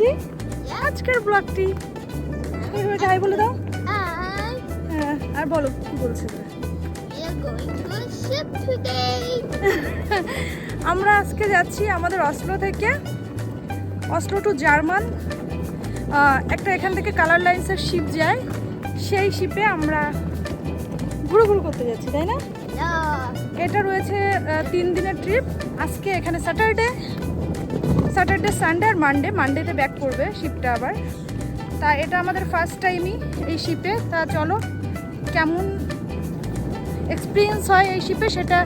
করছি। আজকের ব্লগটি সবাইকে হাই বলে দাও। হ্যাঁ আর বলো কি বলছো. আমরা আজকে যাচ্ছি আমাদের অসলো থেকে। Oslo to German. একটা এখান থেকে কালার লাইন্সের শিপ যায়। সেই শিপে আমরা ঘুরু ঘুরু করতে যাচ্ছি তাই না? এটা রয়েছে তিন দিনের ট্রিপ আজকে এখানে স্যাটারডে স্যাটারডে সানডে আর মানডে মানডেতে ব্যাক করবে শিপটা আবার। তা এটা আমাদের ফার্স্ট টাইমই এই শিপে তা চলো কেমন এক্সপিরিয়েন্স হয় এই শিপে সেটা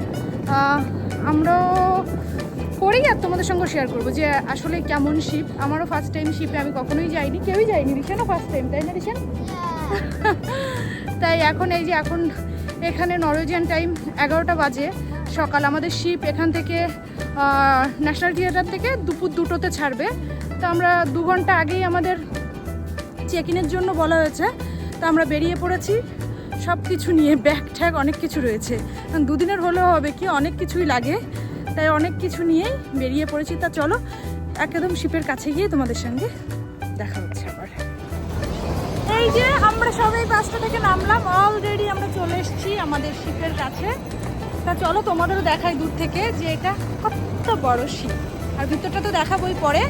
আমরাও করি আর তোমাদের সঙ্গে শেয়ার করব যে আসলে কেমন শিপ আমারও ফার্স্ট টাইম শিপে আমি কখনোই যাইনি। কেউই যাইনি রিসেনও ফার্স্ট টাইম তাই না রিসেন? তাই এখন এই যে এখন এখানে নরওয়েজিয়ান টাইম এগারোটা বাজে। সকাল। আমাদের শিপ এখান থেকে ন্যাশনাল থিয়েটার থেকে দুপুর দুটোতে ছাড়বে। তো আমরা দু ঘণ্টা আগেই আমাদের চেক ইনের জন্য বলা হয়েছে। তো আমরা বেরিয়ে পড়েছি। সব কিছু নিয়ে ব্যাগ ট্যাগ অনেক কিছু রয়েছে। কারণ দুদিনের হলেও হবে কি, অনেক কিছুই লাগে। তাই অনেক কিছু নিয়েই বেরিয়ে পড়েছি। তা চলো, একদম শিপের কাছে গিয়ে তোমাদের সঙ্গে দেখা হচ্ছে আবার। এই যে আমরা সবাই বাসটা থেকে নামলাম। অলরেডি আমরা চলে এসেছি আমাদের শিপের কাছে। তা চলো তোমাদেরও দেখাই দূর থেকে যে এটা কত বড় শিপ। আর ভিতরটা তো দেখাবই পরে।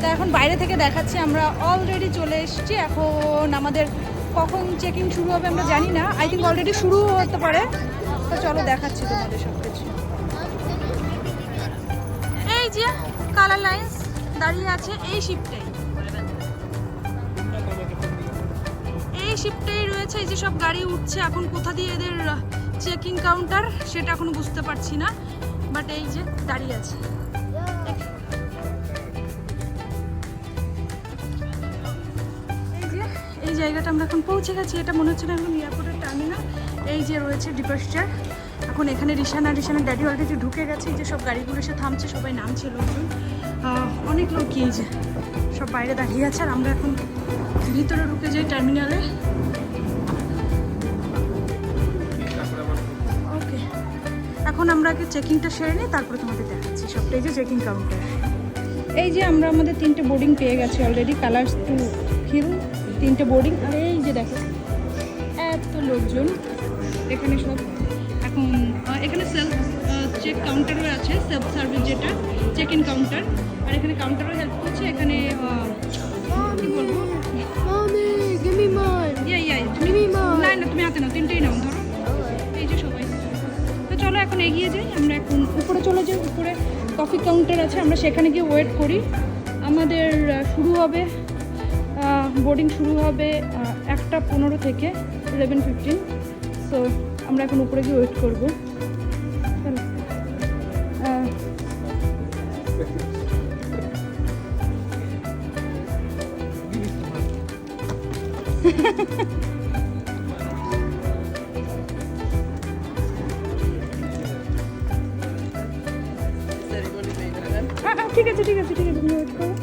তা এখন বাইরে থেকে দেখাচ্ছি, আমরা অলরেডি চলে এসেছি। এখন আমাদের কখন চেকিং শুরু হবে আমরা জানি না। আই থিঙ্ক অলরেডি শুরু হতে পারে। তো চলো দেখাচ্ছি তোমাদের সব কিছু এই যে কালার লাইন্স দাঁড়িয়ে আছে এই শিপটাই এই শিপটাই রয়েছে, এই যে সব গাড়ি উঠছে। এখন কোথা দিয়ে এদের চেকিং কাউন্টার সেটা এখনও বুঝতে পারছি না বাট এই যে দাঁড়িয়ে আছে। এই জায়গাটা আমরা এখন পৌঁছে গেছি, এটা মনে হচ্ছে না এখন এয়ারপোর্টের টার্মিনাল এই যে রয়েছে ডিপার্চার এখন এখানে রিসানা রিসানা ড্যাডি অলরেডি ঢুকে গেছে যে সব গাড়িগুলো এসে থামছে, সবাই নামছে লোকজন। অনেক লোক এই যে সব বাইরে দাঁড়িয়ে আছে, আর আমরা এখন ভিতরে ঢুকে যাই টার্মিনালে এখন আমরা আগে চেকিংটা সেরে নিই তারপরে তোমাদের দেখাচ্ছি। সবটাই যে চেকিং কাউন্টার এই যে আমরা আমাদের তিনটে বোর্ডিং পেয়ে গেছি অলরেডি কালার্স টু হিল তিনটে বোর্ডিং আর এই যে দেখো এত লোকজন। এখানে সব এখন এখানে সেলফ চেক কাউন্টারও আছে সেলফ সার্ভিস যেটা চেক ইন কাউন্টার আর এখানে কাউন্টারও হেল্প করছে এখানে কি বলব? Mommy, give me mine. চলো এখন এগিয়ে যাই, আমরা এখন উপরে চলে যাই, উপরে কফি কাউন্টার আছে, আমরা সেখানে গিয়ে ওয়েট করি। আমাদের শুরু হবে বোর্ডিং শুরু হবে একটা পনেরো থেকে ইলেভেন ফিফটিন সো আমরা এখন উপরে গিয়ে ওয়েট করব। ঠিক আছে ঠিক আছে ঠিক আছে, তুমি ওয়েট করো।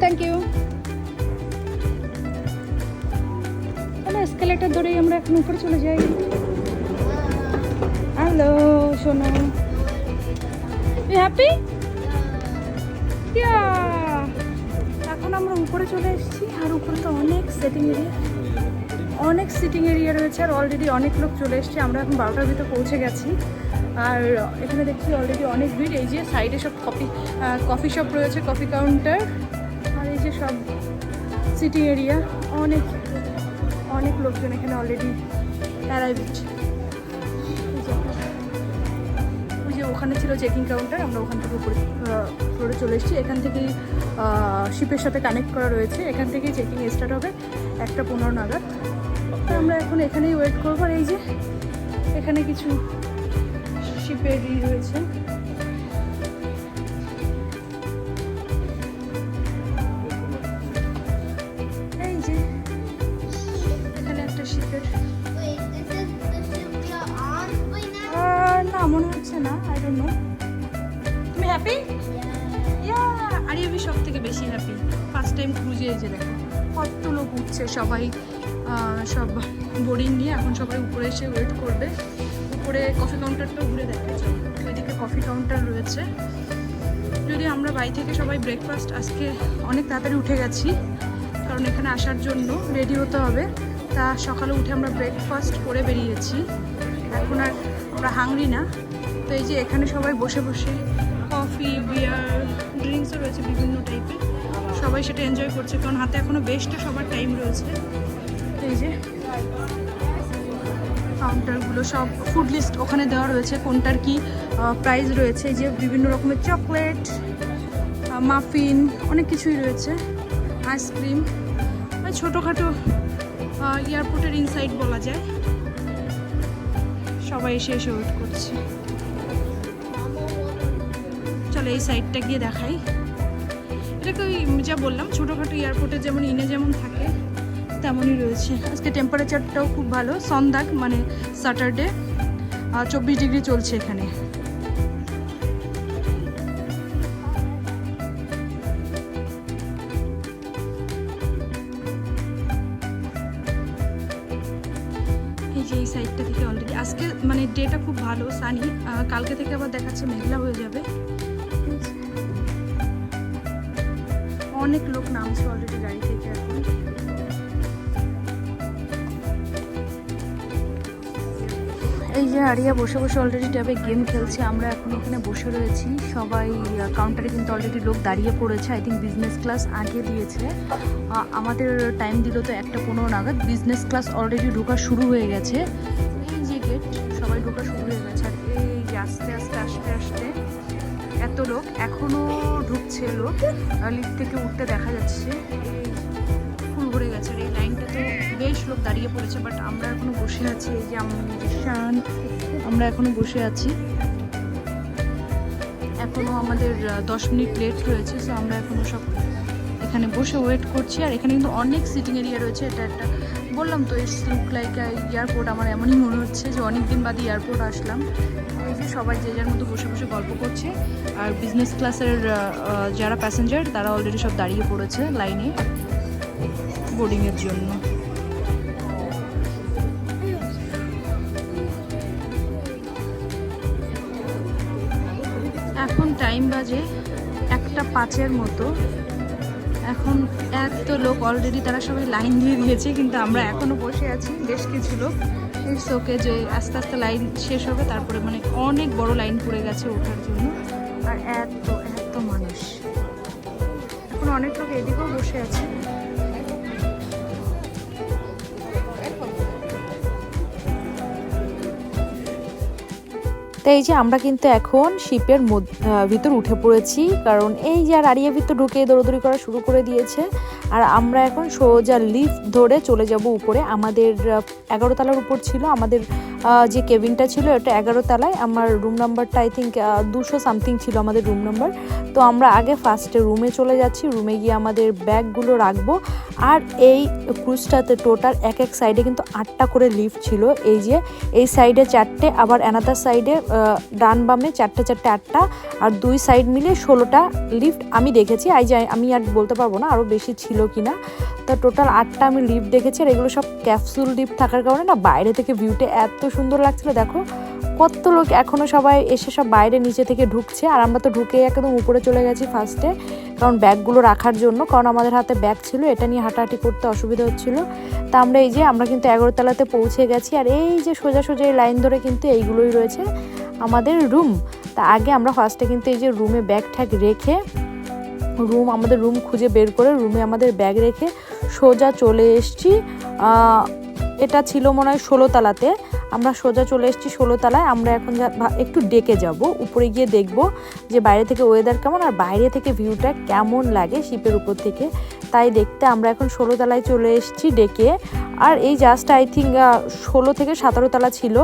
থ্যাংক ইউ তাহলে এসকেলেটার ধরেই আমরা এখন উপরে চলে যাই। হ্যালো শোনো। ইউ হ্যাপি এখন আমরা উপরে চলে এসেছি, আর উপরে তো অনেক সেটিং এরিয়া অনেক সিটিং এরিয়া রয়েছে, আর অলরেডি অনেক লোক চলে এসেছে। আমরা এখন বারোটার ভিতরে পৌঁছে গেছি। আর এখানে দেখছি অলরেডি অনেক ভিড়। এই যে সাইডে সব কফি কফি শপ রয়েছে কফি কাউন্টার আর এই যে সব সিটিং এরিয়া অনেক অনেক লোকজন এখানে অলরেডি অ্যারাইভ ওই যে ওখানে ছিল চেকিং কাউন্টার আমরা ওখান থেকে উপরে ফ্লোরে চলে এসেছি। এখান থেকেই শিপের সাথে কানেক্ট করা রয়েছে। এখান থেকেই চেকিং স্টার্ট হবে একটা পনেরো নাগাদ। আমরা এখন এখানেই ওয়েট করব। আর এই যে, এখানে কিছু ই রয়েছে। এই যে, এখানে? আর না, মনে হচ্ছে না আই ডোন্ট নো তুমি হ্যাপি ইয়া আরিয়াবি সব থেকে বেশি হ্যাপি ফার্স্ট টাইম ক্রুজে যে দেখো, কত লোক উঠছে সবাই সব বোর্ডিং নিয়ে। এখন সবাই উপরে এসে ওয়েট করবে। উপরে কফি কাউন্টারটাও ঘুরে দেখা যায় ওইদিকে কফি কাউন্টার রয়েছে। যদি আমরা বাড়ি থেকে সবাই ব্রেকফাস্ট আজকে অনেক তাড়াতাড়ি উঠে গেছি, কারণ এখানে আসার জন্য রেডি হতে হবে। তা সকালে উঠে আমরা ব্রেকফাস্ট করে বেরিয়েছি। এখন আর আমরা হাংরি না। তো এই যে এখানে সবাই বসে বসে কফি বিয়ার ড্রিঙ্কসও রয়েছে বিভিন্ন টাইপের সবাই সেটা এনজয় করছে, কারণ হাতে এখনও বেশটা সবার টাইম রয়েছে। তো এই যে কাউন্টারগুলো সব ফুড লিস্ট ওখানে দেওয়া রয়েছে, কোনটার কি প্রাইস রয়েছে যে বিভিন্ন রকমের চকলেট মাফিন অনেক কিছুই রয়েছে আইসক্রিম ছোটোখাটো এয়ারপোর্টের ইনসাইড বলা যায়। সবাই এসে এসে ওয়েট করছে। চলো এই সাইডটা গিয়ে দেখাই। এটাকে ওই যা বললাম, ছোটোখাটো এয়ারপোর্টে যেমন ইনে যেমন থাকে তেমনই রয়েছে। আজকে টেম্পারেচারটাও খুব ভালো। সন্ধ্যাক মানে স্যাটারডে চব্বিশ ডিগ্রি চলছে এখানে। যে এই সাইডটা থেকে অলরেডি আজকে মানে ডেটা খুব ভালো সানি কালকে থেকে আবার দেখাচ্ছে মেঘলা হয়ে যাবে। আরিয়া বসে বসে অলরেডি ট্যাবে গেম খেলছে। আমরা এখন এখানে বসে রয়েছি। সবাই কাউন্টারে কিন্তু অলরেডি লোক দাঁড়িয়ে পড়েছে। আই থিঙ্ক বিজনেস ক্লাস আগে দিয়েছে। আমাদের টাইম দিল তো একটা পনেরো নাগাদ। বিজনেস ক্লাস অলরেডি ঢোকা শুরু হয়ে গেছে। এই যে গেট সবাই ঢোকা শুরু হয়ে গেছে। আর এই যে আস্তে আস্তে আস্তে আস্তে এত লোক এখনও ঢুকছে লোক। লিফট থেকে উঠতে দেখা যাচ্ছে। ফুল ভরে গেছে। আর এই লাইনটাতে বেশ লোক দাঁড়িয়ে পড়েছে বাট আমরা এখনও বসে আছি। এই যে আমি আমরা এখনও বসে আছি। এখনও আমাদের দশ মিনিট লেট রয়েছে সো আমরা এখনও সব এখানে বসে ওয়েট করছি। আর এখানে কিন্তু অনেক সিটিং এরিয়া রয়েছে, এটা একটা বললাম তো ইটস লুক লাইক এয়ারপোর্ট আমার এমনই মনে হচ্ছে যে অনেক দিন বাদে এয়ারপোর্ট আসলাম। সবাই যে যার মতো বসে বসে গল্প করছে, আর বিজনেস ক্লাসের যারা প্যাসেঞ্জার তারা অলরেডি সব দাঁড়িয়ে পড়েছে লাইনে বোর্ডিংয়ের জন্য। এখন টাইম বাজে একটা পাঁচের মতো। এখন এত লোক অলরেডি তারা সবাই লাইন দিয়ে দিয়েছে, কিন্তু আমরা এখনও বসে আছি, বেশ কিছু লোক। ইটস ওকে যে আস্তে আস্তে লাইন শেষ হবে, তারপরে মানে অনেক বড় লাইন পড়ে গেছে ওঠার জন্য। আর এত এত মানুষ। এখন অনেক লোক এদিকেও বসে আছে। তো এই যে আমরা কিন্তু এখন শিপের ভিতর উঠে পড়েছি। কারণ এই যে আর ভিতর ঢুকে দৌড়দৌড়ি করা শুরু করে দিয়েছে। আর আমরা এখন সোজা লিফট ধরে চলে যাব উপরে। আমাদের এগারো তলার উপর ছিল। আমাদের যে কেবিনটা ছিল এটা এগারো তলায়। আমার রুম নাম্বারটা আই থিঙ্ক দুশো সামথিং ছিল আমাদের রুম নাম্বার। তো আমরা আগে ফার্স্টে রুমে চলে যাচ্ছি। রুমে গিয়ে আমাদের ব্যাগগুলো রাখব। আর এই ক্রুজটাতে টোটাল এক এক সাইডে কিন্তু আটটা করে লিফট ছিল। এই যে এই সাইডে চারটে, আবার অ্যানাদার সাইডে ডান বামে চারটে চারটে, আটটা আর দুই সাইড মিলে ষোলোটা লিফট আমি দেখেছি। আই যে আমি আর বলতে পারব না আরও বেশি ছিল কি না তো টোটাল আটটা আমি লিফট দেখেছি আর এগুলো সব ক্যাপসুল লিফট থাকার কারণে না বাইরে থেকে ভিউটা এত সুন্দর লাগছিল, দেখো। কত লোক এখনও সবাই এসে সব বাইরে নিচে থেকে ঢুকছে আর আমরা তো ঢুকে একদম উপরে চলে গেছি ফার্স্টে কারণ ব্যাগগুলো রাখার জন্য, কারণ আমাদের হাতে ব্যাগ ছিল, এটা নিয়ে হাঁটাহাঁটি করতে অসুবিধা হচ্ছিল। তা আমরা এই যে, আমরা কিন্তু এগারোতলাতে পৌঁছে গেছি আর এই যে সোজা সোজা এই লাইন ধরে কিন্তু এইগুলোই রয়েছে। আমাদের রুম তা আগে আমরা ফার্স্টে কিন্তু এই যে রুমে ব্যাগ ঠ্যাগ রেখে রুম আমাদের রুম খুঁজে বের করে রুমে আমাদের ব্যাগ রেখে সোজা চলে এসছি। এটা ছিল মনে হয় ষোলো তলাতে। আমরা সোজা চলে এসেছি ষোলো তলায় আমরা এখন একটু ডেকে যাব। উপরে গিয়ে দেখব যে বাইরে থেকে ওয়েদার কেমন আর বাইরে থেকে ভিউটা কেমন লাগে শিপের উপর থেকে। তাই দেখতে আমরা এখন ষোলো তলায় চলে এসেছি ডেকে। আর এই জাস্ট আই থিঙ্ক ষোলো থেকে সতেরো তলা ছিল।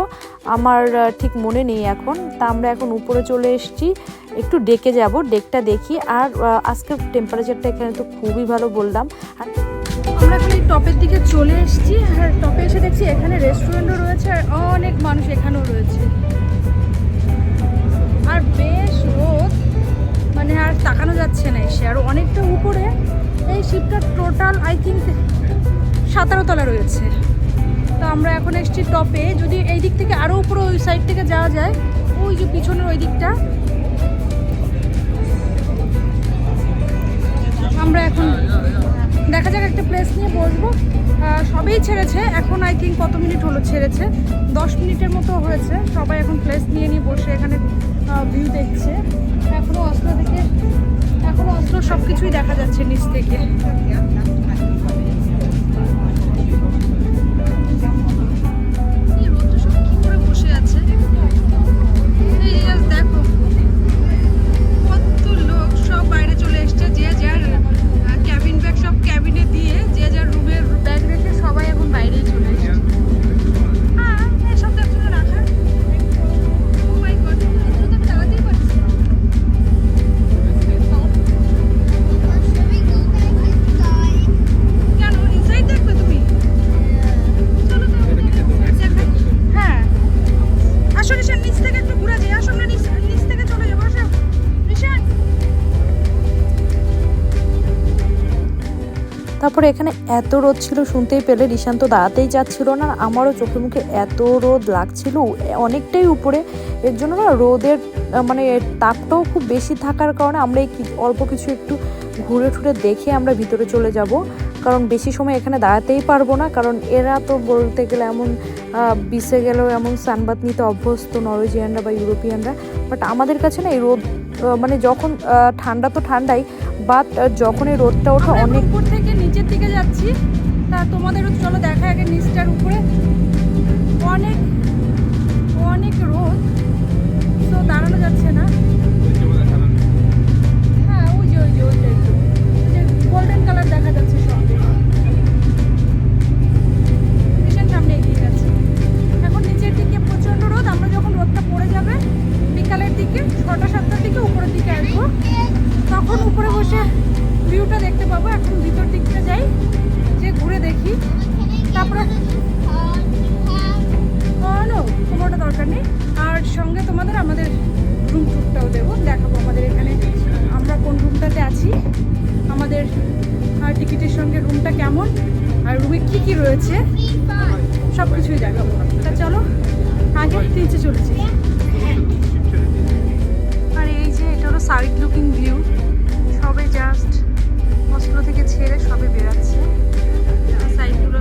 আমার ঠিক মনে নেই এখন। তা আমরা এখন উপরে চলে এসেছি। একটু ডেকে যাব ডেকটা দেখি। আর আহ, আজকের টেম্পারেচারটা এখানে তো খুবই ভালো বললাম। আর আমরা এখন এই টপের দিকে চলে এসেছি। আর টপে এসে দেখছি এখানে রেস্টুরেন্টও রয়েছে আর অনেক মানুষ এখানেও রয়েছে। আর বেশ রোদ মানে আর তাকানো যাচ্ছে না এসে। আর অনেকটা উপরে, এই শিপটা টোটাল আই থিঙ্ক সাতারো তলা রয়েছে। তো আমরা এখন এসেছি টপে যদি এই দিক থেকে আরও উপরে ওই সাইড থেকে যাওয়া যায়, ওই যে পিছনের ওই দিকটা। আমরা এখন দেখা যাক একটা প্লেস নিয়ে বসবো। সবেই ছেড়েছে। এখন আই থিঙ্ক কত মিনিট হলো ছেড়েছে? দশ মিনিটের মতো হয়েছে। সবাই এখন প্লেস নিয়ে নিয়ে বসে এখানে ভিউ দেখছে। এখনও অস্ত্র থেকে এখনও অস্ত্র সব কিছুই দেখা যাচ্ছে নিচ থেকে। এত রোদ ছিল শুনতেই পেলে রিশান তো দাঁড়াতেই যাচ্ছিল না আমারও চোখে মুখে এত রোদ লাগছিল অনেকটাই উপরে। এর জন্য না রোদের মানে তাপটাও খুব বেশি থাকার কারণে আমরা এই অল্প কিছু একটু ঘুরে টুরে দেখে আমরা ভিতরে চলে যাব। কারণ বেশি সময় এখানে দাঁড়াতেই পারব না কারণ এরা তো বলতে গেলে এমন বিসে গেলেও এমন সানবাত নিতে অভ্যস্ত নরওয়েজিয়ানরা বা ইউরোপিয়ানরা। বাট আমাদের কাছে না এই রোদ মানে যখন ঠান্ডা তো ঠান্ডাই বাট যখন এই রোদটা ওঠে অনেক নিচের দিকে যাচ্ছি। তা তোমাদেরও চলো দেখা আগে নিচটার উপরে। অনেক অনেক রোদ, তো দাঁড়ানো যাচ্ছে না। হ্যাঁ ওই যে ওই যে যে গোল্ডেন কালার দেখা যাচ্ছে সামনে এগিয়ে যাচ্ছে। এখন নিচের দিকে প্রচণ্ড রোদ, আমরা যখন রোদটা পড়ে যাবে, বিকালের দিকে, ছটা, সাতটার দিকে উপরের দিকে আসব। তখন উপরে বসে ভিউটা দেখতে পাবো। এখন ভিতর যে ঘুরে দেখি। তারপরে নো কোনোটা দরকার নেই। আর সঙ্গে তোমাদের আমাদের রুম টুরটাও দেবো, দেখাবো আমাদের এখানে আমরা কোন রুমটাতে আছি, আমাদের টিকিটের সঙ্গে রুমটা কেমন, আর রুমে কী কী রয়েছে সব কিছুই দেখাবো। তা চলো, আগে নিচে চলেছি। আর এই যে এটা হলো সাইড লুকিং ভিউ সবে জাস্ট অস্ট্রো থেকে ছেড়ে সবে বেরাচ্ছে। সাইডগুলো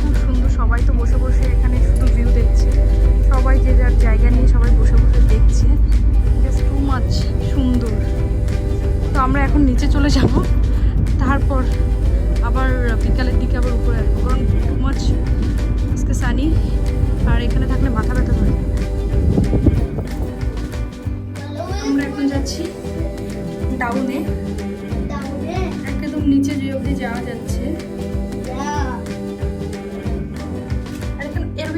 খুব সুন্দর, সবাই তো বসে বসে এখানে শুধু ভিউ দেখছে। সবাই যে যার জায়গা নিয়ে সবাই বসে বসে দেখছে। জাস্ট টু মাচ সুন্দর। তো আমরা এখন নিচে চলে যাব। তারপর আবার বিকালের দিকে আবার উপরে আসব। কারণ টু মাচ আজকে সানি আর এখানে থাকলে মাথা ব্যথা ধরে আমরা এখন যাচ্ছি ডাউনে নিচে যে অবধি যাওয়া যাচ্ছে। এর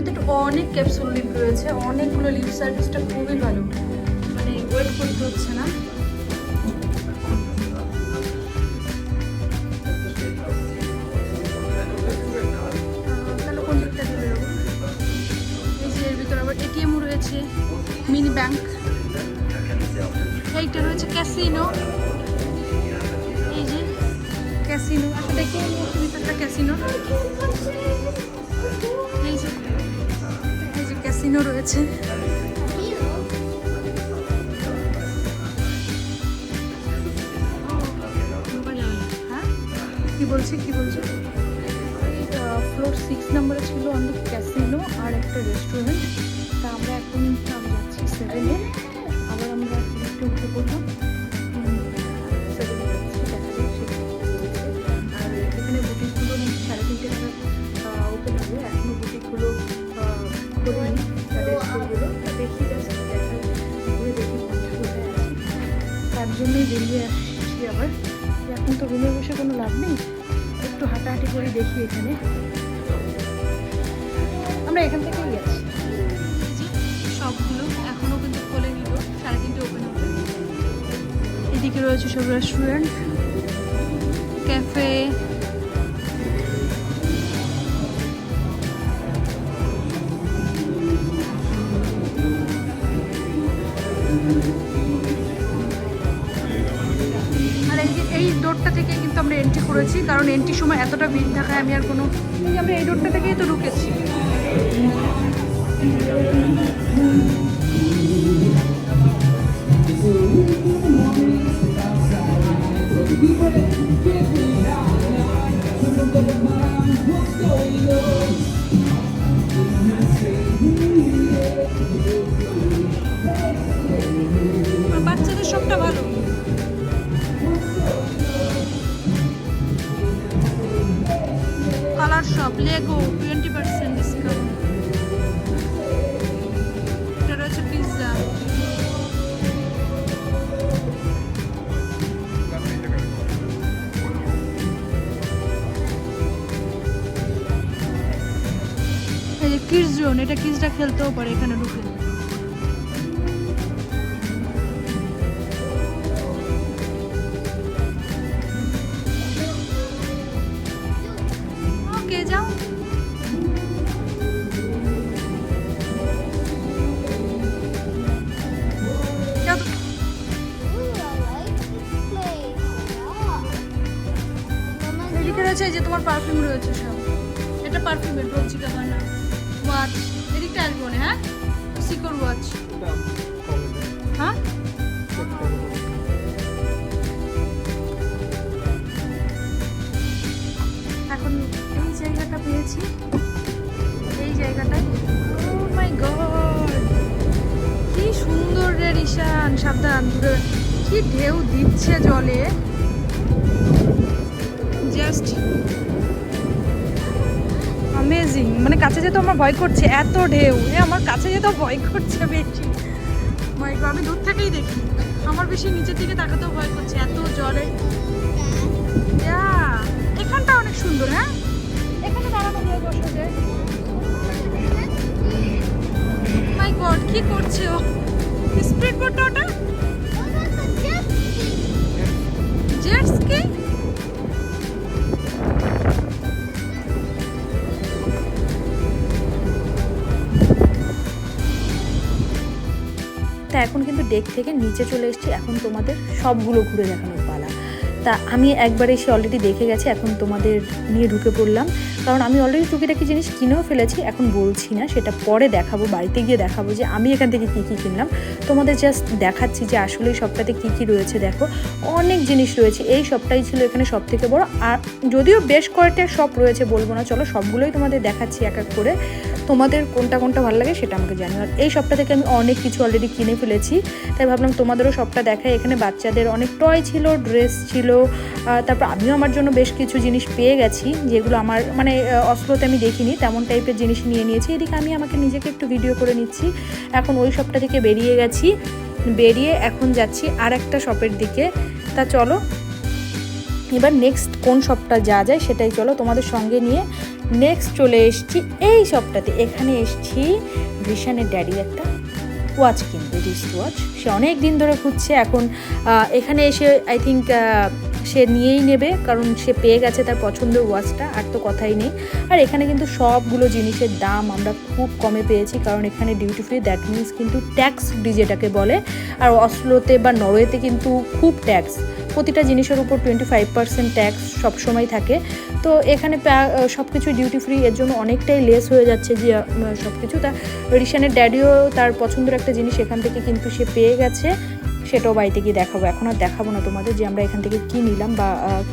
অনেক ক্যাপসুল লিফট রয়েছে, অনেকগুলো লিফট সার্ভিসটা খুবই ভালো। মানে ওয়েট করতে হচ্ছে না। মিনি ব্যাংক এইটা রয়েছে ক্যাসিনো ভিতরটা ক্যাসিনো এই যে এই যে ক্যাসিনো রয়েছে। কি বলছে কি বলছে ফ্লোর সিক্স নাম্বারে ছিল আমাদের ক্যাসিনো আর একটা রেস্টুরেন্ট তা আমরা এখন যাচ্ছি সেভেনে জন্যই বেরিয়ে আসছি আবার। এখন তো রুমে বসে কোনো লাভ নেই। একটু হাঁটাহাঁটি করে দেখি এখানে। আমরা এখান থেকেই গেছি সবগুলো এখনও কিন্তু খোলে নিল। সাড়ে তিনটে ওপেন হবে এদিকে রয়েছে সব রেস্টুরেন্ট ক্যাফে ডোরটা থেকে কিন্তু আমরা এন্ট্রি করেছি, কারণ এন্ট্রির সময় এতটা ভিড় থাকায় আমি আর কোনো আমরা এই ডোরটা থেকেই তো ঢুকেছি। বাচ্চাদের সবটা ভালো। Shop Lego twenty percent discount এটা রয়েছে পিৎজা কিডস জোন এটা কিডসরা খেলতেও পারে, এখানে ঢুকে। রয়েছে সব। এটা পারফিউমের ডলচি গাবানা ওয়াচ এদিকটা আসব না হ্যাঁ? সিকোর ওয়াচ হ্যাঁ? এখন এই জায়গাটা পেয়েছি। এই জায়গাটায়। ও মাই গড কি সুন্দর রে রিশান সাবধান দূরে। কি ঢেউ দিচ্ছে জলে। জাস্ট অ্যামেজিং মানে কাছে যেতে আমার ভয় করছে এত ঢেউ। এ আমার কাছে যেতে ভয় করছে বেশি। আমি দূর থেকেই দেখি। আমার বেশি নিচের দিকে তাকাতেও ভয় করছে এত জলে এখানটা অনেক সুন্দর হ্যাঁ? এখানে দাঁড়ানো যায় মাই গড কি করছে ও? স্পিড বোটটা ওটা? Oh, that's তা এখন কিন্তু ডেক থেকে নিচে চলে এসেছি। এখন তোমাদের সবগুলো ঘুরে দেখানোর পালা। তা আমি একবার এসে অলরেডি দেখে গেছি, এখন তোমাদের নিয়ে ঢুকে পড়লাম। কারণ আমি অলরেডি টুকিটাকি জিনিস কিনেও ফেলেছি, এখন বলছি না, সেটা পরে দেখাবো, বাড়িতে গিয়ে দেখাবো যে আমি এখান থেকে কী কী কিনলাম। তোমাদের জাস্ট দেখাচ্ছি যে আসলে এই সবটাতে কী কী রয়েছে, দেখো। অনেক জিনিস রয়েছে, এই সবটাই ছিল এখানে সব থেকে বড়। আর যদিও বেশ কয়েকটা শপ রয়েছে বলব না, চলো সবগুলোই তোমাদের দেখাচ্ছি এক এক করে। তোমাদের কোনটা কোনটা ভালো লাগে সেটা আমাকে জানিও। আর এই সবটা থেকে আমি অনেক কিছু অলরেডি কিনে ফেলেছি। তাই ভাবলাম তোমাদেরও সবটা দেখাই। এখানে বাচ্চাদের অনেক টয় ছিল ড্রেস ছিল তারপর আমিও আমার জন্য বেশ কিছু জিনিস পেয়ে গেছি, যেগুলো আমার মানে অস্ত্রতে আমি দেখিনি, তেমন টাইপের জিনিস নিয়ে নিয়েছি। এদিকে আমি আমাকে নিজেকে একটু ভিডিও করে নিচ্ছি। এখন ওই সবটা থেকে বেরিয়ে গেছি। বেরিয়ে এখন যাচ্ছি আর একটা শপের দিকে। তা চলো এবার নেক্সট কোন শপটা যা যায় সেটাই চলো তোমাদের সঙ্গে নিয়ে নেক্সট চলে এসছি। এই শপটাতে এখানে এসেছি রিশানের ড্যাডি একটা ওয়াচ কিনবে রিস্ট ওয়াচ সে অনেক দিন ধরে খুঁজছে, এখন এখানে এসে আই থিঙ্ক সে নিয়েই নেবে, কারণ সে পেয়ে গেছে তার পছন্দের ওয়াচটা আর তো কথাই নেই। আর এখানে কিন্তু সবগুলো জিনিসের দাম আমরা খুব কমে পেয়েছি, কারণ এখানে ডিউটি ফ্রি দ্যাট মিনস কিন্তু ট্যাক্স যেটাকে বলে। আর অসলোতে বা নরওয়েতে কিন্তু খুব ট্যাক্স প্রতিটা জিনিসের উপর টোয়েন্টি ফাইভ পার্সেন্ট ট্যাক্স সবসময় থাকে। তো এখানে সব কিছু ডিউটি ফ্রি এর জন্য অনেকটাই লেস হয়ে যাচ্ছে যে সব কিছু তা রিশানের ড্যাডিও তার পছন্দের একটা জিনিস এখান থেকে কিন্তু সে পেয়ে গেছে। সেটাও বাড়িতে গিয়ে দেখাবো। এখন আর দেখাবো না তোমাদের যে আমরা এখান থেকে কী নিলাম বা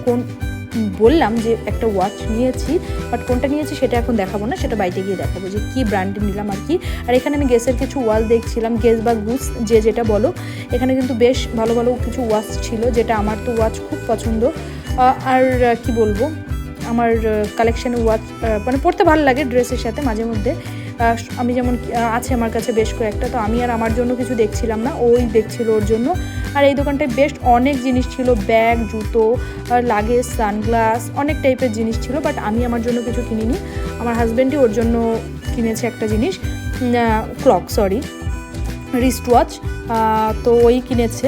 কোন বললাম যে একটা ওয়াচ নিয়েছি বাট কোনটা নিয়েছি সেটা এখন দেখাবো না, সেটা বাড়িতে গিয়ে দেখাবো যে কী ব্র্যান্ডের নিলাম আর কি। আর এখানে আমি গেসের কিছু ওয়াল দেখছিলাম গেস বা গুস যে যেটা বলো। এখানে কিন্তু বেশ ভালো ভালো কিছু ওয়াচ ছিল, যেটা আমার তো ওয়াচ খুব পছন্দ। আর কি বলব? আমার কালেকশানে ওয়াচ মানে পড়তে ভালো লাগে ড্রেসের সাথে মাঝে মধ্যে। আমি যেমন আছে আমার কাছে বেশ কয়েকটা, তো আমি আর আমার জন্য কিছু দেখছিলাম না, ওই দেখছিল ওর জন্য। আর এই দোকানটায় বেশ অনেক জিনিস ছিল, ব্যাগ, জুতো লাগেজ সানগ্লাস অনেক টাইপের জিনিস ছিল বাট আমি আমার জন্য কিছু কিনিনি। আমার হাজব্যান্ডই ওর জন্য কিনেছে একটা জিনিস ক্লক সরি রিস্ট ওয়াচ তো ওই কিনেছে।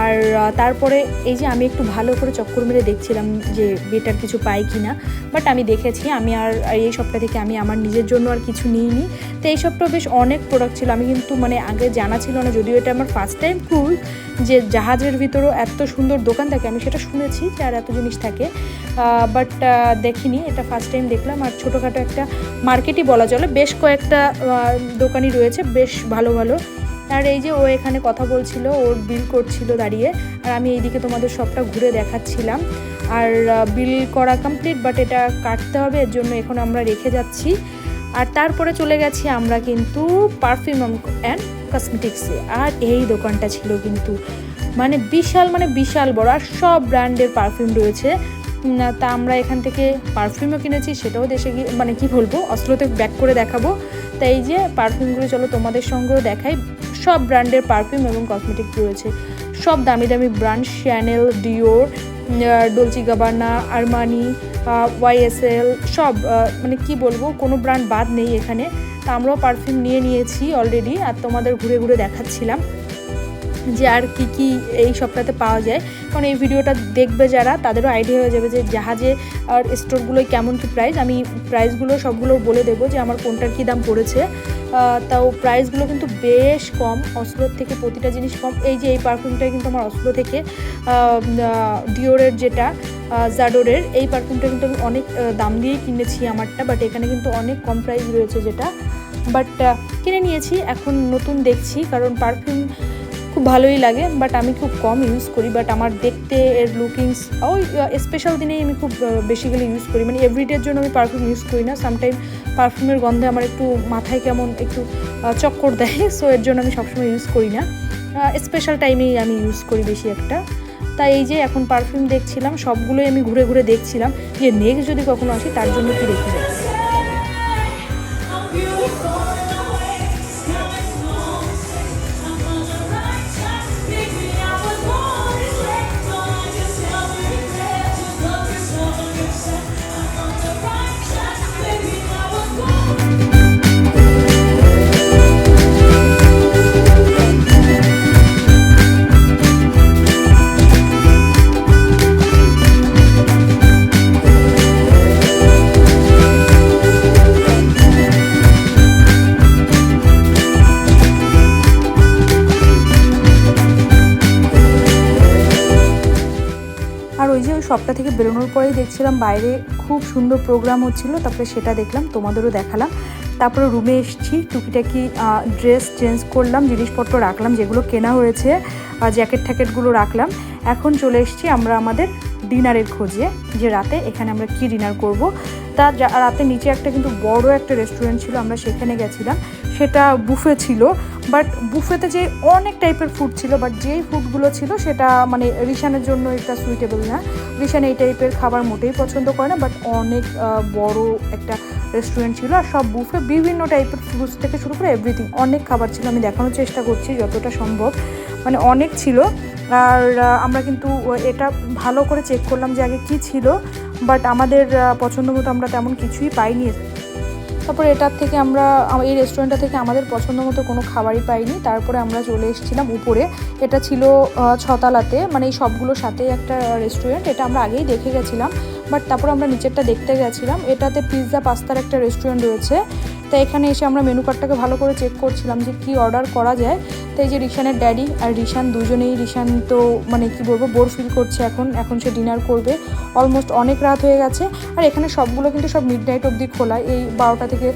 আর তারপরে এই যে আমি একটু ভালো করে চক্কর মেরে দেখছিলাম যে বেটার কিছু পাই কি না বাট আমি দেখেছি, আমি আর এই সপ্তাহ থেকে আমি আমার নিজের জন্য আর কিছু নিইনি। তো এই সপ্তাহ বেশ অনেক প্রোডাক্ট ছিল, আমি কিন্তু মানে আগে জানা ছিল না, যদিও এটা আমার ফার্স্ট টাইম কুল যে জাহাজের ভিতরেও এত সুন্দর দোকান থাকে, আমি সেটা শুনেছি যে আর এত জিনিস থাকে বাট দেখিনি, এটা ফার্স্ট টাইম দেখলাম। আর ছোটোখাটো একটা মার্কেটই বলা চলে, বেশ কয়েকটা দোকানই রয়েছে, বেশ ভালো ভালো। আর এই যে ও এখানে কথা বলছিল, ওর বিল করছিল দাঁড়িয়ে, আর আমি এইদিকে তোমাদের সবটা ঘুরে দেখাচ্ছিলাম। আর বিল করা কমপ্লিট বাট এটা কাটতে হবে, এর জন্য এখন আমরা রেখে যাচ্ছি। আর তারপরে চলে গেছি আমরা কিন্তু পারফিউম অ্যান্ড কসমেটিক্সে আর এই দোকানটা ছিল কিন্তু মানে বিশাল মানে বিশাল বড়, আর সব ব্র্যান্ডের পারফিউম রয়েছে। তা আমরা এখান থেকে পারফিউমও কিনেছি, সেটাও দেশে গিয়ে মানে কি বলব, অস্ত্রতে ব্যাক করে দেখাবো। তাই যে পারফিউমগুলো চলো তোমাদের সঙ্গেও দেখাই। সব ব্র্যান্ডের পারফিউম এবং কসমেটিক রয়েছে। সব দামি দামি brand Chanel Dior Dolce Gabbana Armani YSL সব মানে কি বলব, কোনো ব্র্যান্ড বাদ নেই এখানে। তা আমরাও পারফিউম নিয়ে নিয়েছি অলরেডি আর তোমাদের ঘুরে ঘুরে দেখাচ্ছিলাম। যে আর কি কি এই সপ্তাহে পাওয়া যায়। কারণ এই ভিডিওটা দেখবে যারা, তাদেরও আইডিয়া হয়ে যাবে যে জাহাজে আর স্টোরগুলোয় কেমন কি প্রাইস আমি প্রাইসগুলো সবগুলো বলে দেবো যে আমার কোনটার কী দাম পড়েছে। তাও প্রাইসগুলো কিন্তু বেশ কম। অসলোর থেকে প্রতিটা জিনিস কম। এই যে এই পারফিউমটাই কিন্তু আমার অসলো থেকে ডিওরের যেটা জাডোরের এই পারফিউমটা কিন্তু আমি অনেক দাম দিয়েই কিনেছি আমারটা। বাট এখানে কিন্তু অনেক কম প্রাইস রয়েছে যেটা। বাট কিনে নিয়েছি। এখন নতুন দেখছি। কারণ পারফিউম খুব ভালোই লাগে বাট আমি খুব কম ইউজ করি বাট আমার দেখতে, এর লুকিংস ওই স্পেশাল দিনেই আমি খুব বেসিক্যালি ইউজ করি মানে এভরিডের জন্য আমি পারফিউম ইউজ করি না। সামটাইম পারফিউমের গন্ধে আমার একটু মাথায় কেমন একটু চক্কর দেয় সো এর জন্য আমি সবসময় ইউজ করি না। স্পেশাল টাইমেই আমি ইউজ করি বেশি একটা। তাই এই যে এখন পারফিউম দেখছিলাম, সবগুলোই আমি ঘুরে ঘুরে দেখছিলাম, যে নেক্সট যদি কখনো আসি, তার জন্য কি রেখে যাই সপ্তাহ থেকে বেরোনোর পরেই দেখছিলাম বাইরে খুব সুন্দর প্রোগ্রাম হচ্ছিল, তারপরে সেটা দেখলাম, তোমাদেরও দেখালাম। তারপরে রুমে এসেছি, টুকিটাকি ড্রেস চেঞ্জ করলাম, জিনিসপত্র রাখলাম, যেগুলো কেনা হয়েছে জ্যাকেট ট্যাকেটগুলো রাখলাম। এখন চলে এসেছি আমরা আমাদের ডিনারের খোঁজে, যে রাতে এখানে আমরা কি ডিনার করব। তা যা- রাতে নিচে একটা কিন্তু বড় একটা রেস্টুরেন্ট ছিল, আমরা সেখানে গেছিলাম। সেটা বুফে ছিল বাট বুফেতে যে অনেক টাইপের ফুড ছিল বাট যেই ফুডগুলো ছিল, সেটা মানে রিশানের জন্য এটা সুইটেবল না। রিশান এই টাইপের খাবার মোটেই পছন্দ করে না বাট অনেক বড় একটা রেস্টুরেন্ট ছিল, আর সব বুফে বিভিন্ন টাইপের ফুডস থেকে শুরু করে এভরিথিং অনেক খাবার ছিল, আমি দেখানোর চেষ্টা করছি যতটা সম্ভব। মানে অনেক ছিল, আর আমরা কিন্তু এটা ভালো করে চেক করলাম যে আগে কী ছিল। বাট আমাদের পছন্দ মতো আমরা তেমন কিছুই পাইনি। তারপরে এটার থেকে আমরা এই রেস্টুরেন্টটা থেকে আমাদের পছন্দ মতো কোনো খাবারই পাইনি। তারপরে আমরা চলে এসেছিলাম উপরে। এটা ছিল ছতালাতে। মানে এই সবগুলোর সাথে একটা রেস্টুরেন্ট এটা আমরা আগেই দেখে গেছিলাম। বাট তারপর আমরা নিচেরটা দেখতে গেছিলাম। এটাতে পিৎজা পাস্তার একটা রেস্টুরেন্ট রয়েছে। তো এখানে এসে আমরা মেনু কার্ডটাকে ভালো করে চেক করছিলাম যে কি অর্ডার করা যায়। তাই যে রিশানের ড্যাডি আর রিশান দুজনেই, রিশান তো মানে কি বলব বোর ফিল করছে এখন এখন সে ডিনার করবে। অলমোস্ট অনেক রাত হয়ে গেছে। আর এখানে সবগুলো কিন্তু সব মিড নাইট অবধি খোলা। এই বারোটা থেকে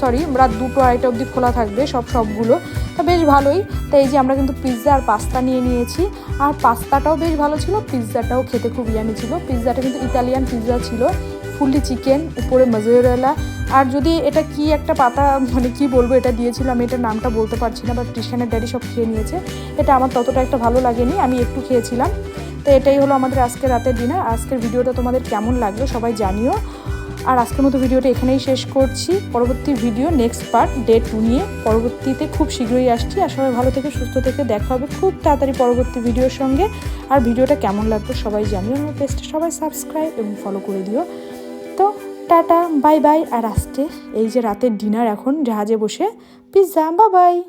সরি রাত দুটো আড়াইটা অবধি খোলা থাকবে সব, সবগুলো। তা বেশ ভালোই। তাই এই যে আমরা কিন্তু পিৎজা আর পাস্তা নিয়ে নিয়েছি। আর পাস্তাটাও বেশ ভালো ছিল পিৎজাটাও খেতে খুব ইয়ামি ছিল। পিৎজাটা কিন্তু ইতালিয়ান পিৎজা ছিল। ফুললি চিকেন, উপরে মজুরেলা। আর যদি এটা কি একটা পাতা মানে কি বলব, এটা দিয়েছিল, আমি এটার নামটা বলতে পারছি না বাট টিশানের ড্যাডি সব খেয়ে নিয়েছে। এটা আমার ততটা একটা ভালো লাগেনি, আমি একটু খেয়েছিলাম। তো এটাই হলো আমাদের আজকে রাতের ডিনার আজকের ভিডিওটা তোমাদের কেমন লাগল সবাই জানিও। আর আজকের মতো ভিডিওটা এখানেই শেষ করছি। পরবর্তী video next part day two নিয়ে পরবর্তীতে খুব শীঘ্রই আসছি। আর সবাই ভালো থেকে সুস্থ থেকে দেখা হবে খুব তাড়াতাড়ি পরবর্তী ভিডিওর সঙ্গে। আর ভিডিওটা কেমন লাগল সবাই জানিও। আমার পেজটা সবাই সাবস্ক্রাইব এবং ফলো করে দিও। তো, টাটা, বাই বাই, আর আজকে এই যে রাতের ডিনার এখন, জাহাজে বসে, পিৎজা বা বাই।